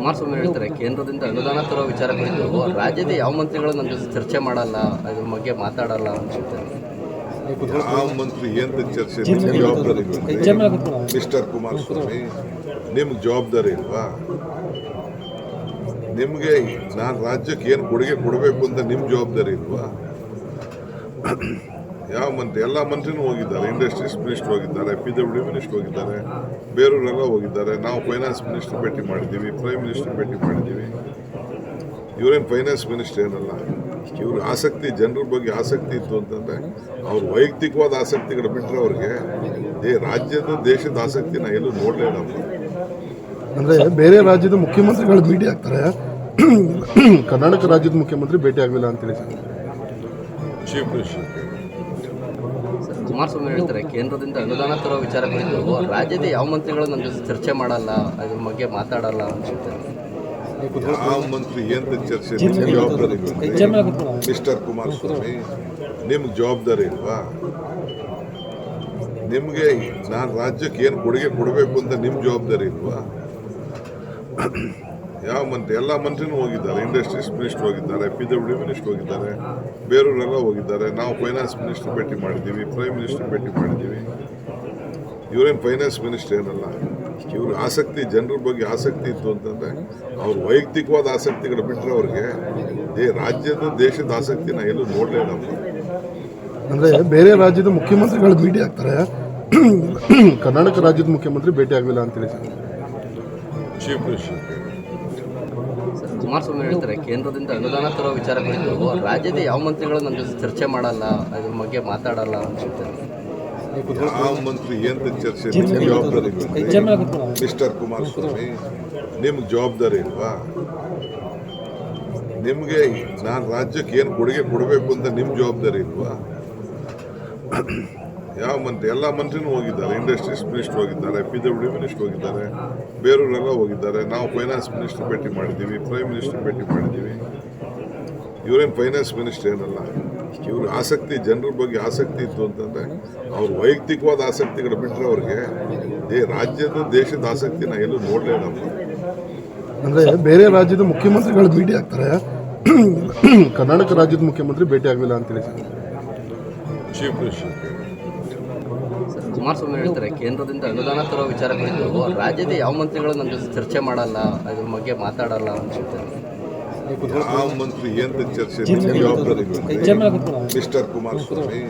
ಕುಮಾರಸ್ವಾಮಿ ಹೇಳ್ತಾರೆ ಕೇಂದ್ರದಿಂದ ಅನುದಾನ ತರೋ ವಿಚಾರ ಕುರಿತು ರಾಜ್ಯದ ಯಾವ ಮಂತ್ರಿಗಳು ನನ್ನ ಜೊತೆ ಚರ್ಚೆ ಮಾಡಲ್ಲ ಅದ್ರ ಬಗ್ಗೆ ಮಾತಾಡಲ್ಲ ಅನ್ಸುತ್ತೆ ಯಾವ ಮಂತ್ರಿ ಏನ್ ಚರ್ಚೆ ನಿಮ್ಗೆ ಜವಾಬ್ದಾರಿ ಇಲ್ವಾ? ಮಿಸ್ಟರ್ ಕುಮಾರಸ್ವಾಮಿ ನಿಮ್ಗೆ ಜವಾಬ್ದಾರಿ ಇಲ್ವಾ? ನಿಮಗೆ ನಾನು ರಾಜ್ಯಕ್ಕೆ ಏನು ಕೊಡುಗೆ ಕೊಡಬೇಕು ಅಂತ ನಿಮ್ಮ ಜವಾಬ್ದಾರಿ ಇಲ್ವಾ? ಯಾವ ಮಂತ್ರಿ ಎಲ್ಲ ಮಂತ್ರಿನೂ ಹೋಗಿದ್ದಾರೆ ಇಂಡಸ್ಟ್ರೀಸ್ ಮಿನಿಸ್ಟ್ರ್ ಹೋಗಿದ್ದಾರೆ ಪಿ ಡಬ್ಲ್ಯೂ ಮಿನಿಸ್ಟರ್ ಹೋಗಿದ್ದಾರೆ ಬೇರೆಯವರೆಲ್ಲ ಹೋಗಿದ್ದಾರೆ. ನಾವು ಫೈನಾನ್ಸ್ ಮಿನಿಸ್ಟ್ರ್ ಭೇಟಿ ಮಾಡಿದ್ದೀವಿ ಪ್ರೈಮ್ ಮಿನಿಸ್ಟರ್ ಭೇಟಿ ಮಾಡಿದ್ದೀವಿ. ಇವರೇನು ಫೈನಾನ್ಸ್ ಮಿನಿಸ್ಟ್ರ್ ಏನಲ್ಲ ಇವ್ರ ಆಸಕ್ತಿ ಜನರ ಬಗ್ಗೆ ಆಸಕ್ತಿ ಇತ್ತು ಅಂತಂದರೆ ಅವ್ರ ವೈಯಕ್ತಿಕವಾದ ಆಸಕ್ತಿಗಳು ಬಿಟ್ಟರೆ ಅವ್ರಿಗೆ ದೇ ರಾಜ್ಯದ ದೇಶದ ಆಸಕ್ತಿನ ಎಲ್ಲೂ ನೋಡಲೇ ನಾವು ಅಂದರೆ ಬೇರೆ ರಾಜ್ಯದ ಮುಖ್ಯಮಂತ್ರಿಗಳು ಭೇಟಿ ಆಗ್ತಾರೆ. ಕರ್ನಾಟಕ ರಾಜ್ಯದ ಮುಖ್ಯಮಂತ್ರಿ ಭೇಟಿ ಆಗಲಿಲ್ಲ ಅಂತೇಳಿ. ಚೀಫ್ ಮಿನಿಸ್ಟರ್ ಕುಮಾರಸ್ವಾಮಿ ಹೇಳ್ತಾರೆ ಕೇಂದ್ರದಿಂದ ಅನುದಾನ ತರೋ ವಿಚಾರ ಕುರಿತು ರಾಜ್ಯದ ಯಾವ ಮಂತ್ರಿಗಳು ನನ್ನ ಜೊತೆ ಚರ್ಚೆ ಮಾಡಲ್ಲ ಅದ್ರ ಬಗ್ಗೆ ಮಾತಾಡಲ್ಲ ಅನ್ಸುತ್ತೆ ಯಾವ ಮಂತ್ರಿ ಏನು ಚರ್ಚೆ ನಿಮ್ಗೆ ಜವಾಬ್ದಾರಿ ಇಲ್ವಾ ಮಿಸ್ಟರ್ ಕುಮಾರಸ್ವಾಮಿ ನಿಮ್ಗೆ ಜವಾಬ್ದಾರಿ ಇಲ್ವಾ? ನಿಮಗೆ ನಾನು ರಾಜ್ಯಕ್ಕೆ ಏನು ಕೊಡುಗೆ ಕೊಡಬೇಕು ಅಂತ ನಿಮ್ಮ ಜವಾಬ್ದಾರಿ ಇಲ್ವಾ? ಯಾವ ಮಂತ್ರಿ? ಎಲ್ಲ ಮಂತ್ರಿನೂ ಹೋಗಿದ್ದಾರೆ. ಇಂಡಸ್ಟ್ರೀಸ್ ಮಿನಿಸ್ಟರ್ ಹೋಗಿದ್ದಾರೆ ಪಿ ಡಬ್ಲ್ಯೂ ಮಿನಿಸ್ಟರ್ ಹೋಗಿದ್ದಾರೆ ಬೇರೆಯವರೆಲ್ಲ ಹೋಗಿದ್ದಾರೆ. ನಾವು ಫೈನಾನ್ಸ್ ಮಿನಿಸ್ಟರ್ ಭೇಟಿ ಮಾಡಿದ್ದೀವಿ ಪ್ರೈಮ್ ಮಿನಿಸ್ಟರ್ ಭೇಟಿ ಮಾಡಿದ್ದೀವಿ. ಇವರೇನು ಫೈನಾನ್ಸ್ ಮಿನಿಸ್ಟರ್ ಏನಲ್ಲ? ಇವರು ಆಸಕ್ತಿ ಜನರ ಬಗ್ಗೆ ಆಸಕ್ತಿ ಇತ್ತು ಅಂತಂದರೆ ಅವ್ರ ವೈಯಕ್ತಿಕವಾದ ಆಸಕ್ತಿಗಳು ಬಿಟ್ಟರೆ ಅವ್ರಿಗೆ ಏ ರಾಜ್ಯದ ದೇಶದ ಆಸಕ್ತಿನ ಎಲ್ಲೂ ನೋಡಲೇ ಅವ್ರು. ಅಂದರೆ ಬೇರೆ ರಾಜ್ಯದ ಮುಖ್ಯಮಂತ್ರಿಗಳು ಭೇಟಿ ಆಗ್ತಾರೆ. ಕರ್ನಾಟಕ ರಾಜ್ಯದ ಮುಖ್ಯಮಂತ್ರಿ ಭೇಟಿ ಆಗಲಿಲ್ಲ ಅಂತೇಳಿ ಸರ್ ಚೀಫ್ ಮಿನಿಸ್ಟರ್ ಕುಮಾರಸ್ವಾಮಿ ಹೇಳ್ತಾರೆ ಕೇಂದ್ರದಿಂದ ಅನುದಾನ ತರೋ ವಿಚಾರ ಕುರಿತು ರಾಜ್ಯದ ಯಾವ ಮಂತ್ರಿಗಳು ನನ್ನ ಜೊತೆ ಚರ್ಚೆ ಮಾಡಲ್ಲ ಅದ್ರ ಬಗ್ಗೆ ಮಾತಾಡಲ್ಲ ಅನ್ಸುತ್ತೆ ಯಾವ ಮಂತ್ರಿ ಏನು ಚರ್ಚೆ ಜವಾಬ್ದಾರಿ ಇಲ್ವಾ? ಮಿಸ್ಟರ್ ಕುಮಾರಸ್ವಾಮಿ ನಿಮ್ಗೆ ಜವಾಬ್ದಾರಿ ಇಲ್ವಾ? ನಿಮಗೆ ನಾನು ರಾಜ್ಯಕ್ಕೆ ಏನು ಕೊಡುಗೆ ಕೊಡಬೇಕು ಅಂತ ನಿಮ್ಮ ಜವಾಬ್ದಾರಿ ಇಲ್ವಾ? ಯಾವ ಮಂತ್ರಿ ಎಲ್ಲ ಮಂತ್ರಿನೂ ಹೋಗಿದ್ದಾರೆ ಇಂಡಸ್ಟ್ರೀಸ್ ಮಿನಿಸ್ಟರ್ ಹೋಗಿದ್ದಾರೆ ಪಿ ಡಬ್ಲ್ಯೂ ಮಿನಿಸ್ಟರ್ ಹೋಗಿದ್ದಾರೆ ಬೇರೆಯವರೆಲ್ಲ ಹೋಗಿದ್ದಾರೆ. ನಾವು ಫೈನಾನ್ಸ್ ಮಿನಿಸ್ಟರ್ ಭೇಟಿ ಮಾಡಿದ್ದೀವಿ ಪ್ರೈಮ್ ಮಿನಿಸ್ಟರ್ ಭೇಟಿ ಮಾಡಿದ್ದೀವಿ. ಇವರೇನು ಫೈನಾನ್ಸ್ ಮಿನಿಸ್ಟರ್ ಏನಲ್ಲ ಇವ್ರ ಆಸಕ್ತಿ ಜನರ ಬಗ್ಗೆ ಆಸಕ್ತಿ ಇತ್ತು ಅಂತಂದರೆ ಅವ್ರ ವೈಯಕ್ತಿಕವಾದ ಆಸಕ್ತಿಗಳು ಬಿಟ್ಟರೆ ಅವ್ರಿಗೆ ದೇ ರಾಜ್ಯದ ದೇಶದ ಆಸಕ್ತಿನ ಎಲ್ಲೂ ನೋಡಲೇ ಇಲ್ಲ ಅಂದರೆ ಬೇರೆ ರಾಜ್ಯದ ಮುಖ್ಯಮಂತ್ರಿಗಳು ಭೇಟಿ ಆಗ್ತಾರೆ. ಕರ್ನಾಟಕ ರಾಜ್ಯದ ಮುಖ್ಯಮಂತ್ರಿ ಭೇಟಿ ಆಗಲಿಲ್ಲ ಅಂತೇಳಿ ಚೀಫ್ ಮಿನಿಸ್ಟರ್ ಕುಮಾರಸ್ವಾಮಿ ಹೇಳ್ತಾರೆ ಕೇಂದ್ರದಿಂದ ಅನುದಾನ ತರೋ ವಿಚಾರ ಕುರಿತು ರಾಜ್ಯದ ಯಾವ ಮಂತ್ರಿಗಳು ನನ್ನ ಜೊತೆ ಚರ್ಚೆ ಮಾಡಲ್ಲ ಅದ್ರ ಬಗ್ಗೆ ಮಾತಾಡಲ್ಲ ಅನ್ಸುತ್ತೆ ಯಾವ ಮಂತ್ರಿ ಏನು ಚರ್ಚೆ ನಿಮ್ಗೆ ಜವಾಬ್ದಾರಿ ಇಲ್ವಾ? ಮಿಸ್ಟರ್ ಕುಮಾರಸ್ವಾಮಿ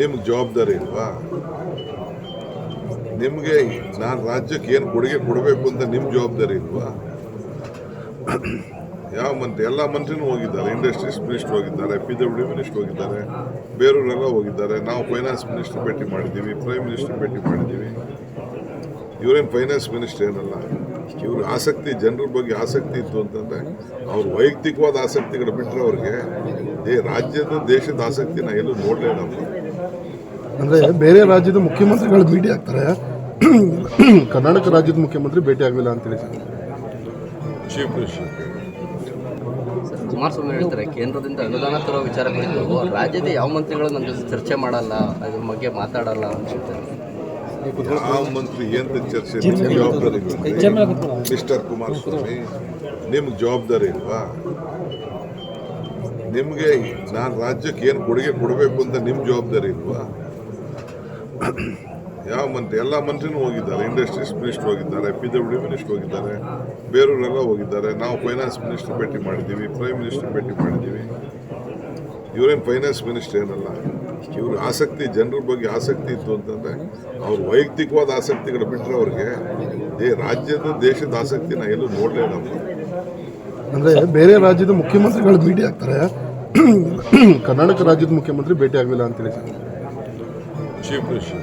ನಿಮ್ಗೆ ಜವಾಬ್ದಾರಿ ಇಲ್ವಾ? ನಿಮಗೆ ನಾನು ರಾಜ್ಯಕ್ಕೆ ಏನು ಕೊಡುಗೆ ಕೊಡಬೇಕು ಅಂತ ನಿಮ್ಮ ಜವಾಬ್ದಾರಿ ಇಲ್ವಾ? ಯಾವ ಮಂತ್ರಿ ಎಲ್ಲ ಮಂತ್ರಿನೂ ಹೋಗಿದ್ದಾರೆ ಇಂಡಸ್ಟ್ರೀಸ್ ಮಿನಿಸ್ಟ್ರ್ ಹೋಗಿದ್ದಾರೆ ಪಿ ಡಬ್ಲ್ಯೂ ಮಿನಿಸ್ಟರ್ ಹೋಗಿದ್ದಾರೆ ಬೇರೆಯವರೆಲ್ಲ ಹೋಗಿದ್ದಾರೆ. ನಾವು ಫೈನಾನ್ಸ್ ಮಿನಿಸ್ಟ್ರ್ ಭೇಟಿ ಮಾಡಿದ್ದೀವಿ ಪ್ರೈಮ್ ಮಿನಿಸ್ಟರ್ ಭೇಟಿ ಮಾಡಿದ್ದೀವಿ. ಇವರೇನು ಫೈನಾನ್ಸ್ ಮಿನಿಸ್ಟ್ರ್ ಏನಲ್ಲ ಇವ್ರ ಆಸಕ್ತಿ ಜನರ ಬಗ್ಗೆ ಆಸಕ್ತಿ ಇತ್ತು ಅಂತಂದರೆ ಅವ್ರ ವೈಯಕ್ತಿಕವಾದ ಆಸಕ್ತಿಗಳು ಬಿಟ್ಟರೆ ಅವ್ರಿಗೆ ದೇ ರಾಜ್ಯದ ದೇಶದ ಆಸಕ್ತಿನ ಎಲ್ಲೂ ನೋಡಲೇ ನಮ್ಮ. ಅಂದರೆ ಬೇರೆ ರಾಜ್ಯದ ಮುಖ್ಯಮಂತ್ರಿಗಳು ಭೇಟಿ ಆಗ್ತಾರೆ. ಕರ್ನಾಟಕ ರಾಜ್ಯದ ಮುಖ್ಯಮಂತ್ರಿ ಭೇಟಿ ಆಗಲಿಲ್ಲ ಅಂತೇಳಿ ಚೀಫ್ ಮಿನಿಸ್ಟರ್ ಕುಮಾರಸ್ವಾಮಿ ಹೇಳ್ತಾರೆ ಕೇಂದ್ರದಿಂದ ಅನುದಾನ ತರೋ ವಿಚಾರ ಕುರಿತು ರಾಜ್ಯದ ಯಾವ ಮಂತ್ರಿಗಳು ನಮ್ಮ ಜೊತೆ ಚರ್ಚೆ ಮಾಡಲ್ಲ ಅದ್ರ ಬಗ್ಗೆ ಮಾತಾಡಲ್ಲ ಅನ್ಸುತ್ತೆ ಯಾವ ಮಂತ್ರಿ ಏನು ಚರ್ಚೆ ಜವಾಬ್ದಾರಿ ಮಿಸ್ಟರ್ ಕುಮಾರಸ್ವಾಮಿ ನಿಮ್ಗೆ ಜವಾಬ್ದಾರಿ ಇಲ್ವಾ? ನಿಮಗೆ ನಾನು ರಾಜ್ಯಕ್ಕೆ ಏನು ಕೊಡುಗೆ ಕೊಡಬೇಕು ಅಂತ ನಿಮ್ಮ ಜವಾಬ್ದಾರಿ ಇಲ್ವಾ? ಯಾವ ಮಂತ್ರಿ ಎಲ್ಲ ಮಂತ್ರಿನೂ ಹೋಗಿದ್ದಾರೆ ಇಂಡಸ್ಟ್ರೀಸ್ ಮಿನಿಸ್ಟರ್ ಹೋಗಿದ್ದಾರೆ ಪಿ ಡಬ್ಲ್ಯೂ ಮಿನಿಸ್ಟರ್ ಹೋಗಿದ್ದಾರೆ ಬೇರೆಯವರೆಲ್ಲ ಹೋಗಿದ್ದಾರೆ. ನಾವು ಫೈನಾನ್ಸ್ ಮಿನಿಸ್ಟರ್ ಭೇಟಿ ಮಾಡಿದ್ದೀವಿ ಪ್ರೈಮ್ ಮಿನಿಸ್ಟರ್ ಭೇಟಿ ಮಾಡಿದ್ದೀವಿ. ಇವರೇನು ಫೈನಾನ್ಸ್ ಮಿನಿಸ್ಟರ್ ಏನಲ್ಲ ಇವ್ರ ಆಸಕ್ತಿ ಜನರ ಬಗ್ಗೆ ಆಸಕ್ತಿ ಇತ್ತು ಅಂತಂದರೆ ಅವ್ರ ವೈಯಕ್ತಿಕವಾದ ಆಸಕ್ತಿಗಳು ಬಿಟ್ಟರೆ ಅವ್ರಿಗೆ ಈ ರಾಜ್ಯದ ದೇಶದ ಆಸಕ್ತಿನ ಎಲ್ಲೂ ನೋಡಲೇ ಇಲ್ಲ ಅಂದರೆ ಬೇರೆ ರಾಜ್ಯದ ಮುಖ್ಯಮಂತ್ರಿಗಳು ಭೇಟಿ ಆಗ್ತಾರೆ. ಕರ್ನಾಟಕ ರಾಜ್ಯದ ಮುಖ್ಯಮಂತ್ರಿ ಭೇಟಿ ಆಗಲಿಲ್ಲ ಅಂತೇಳಿ ಚೀಫ್ ಮಿನಿಸ್ಟರ್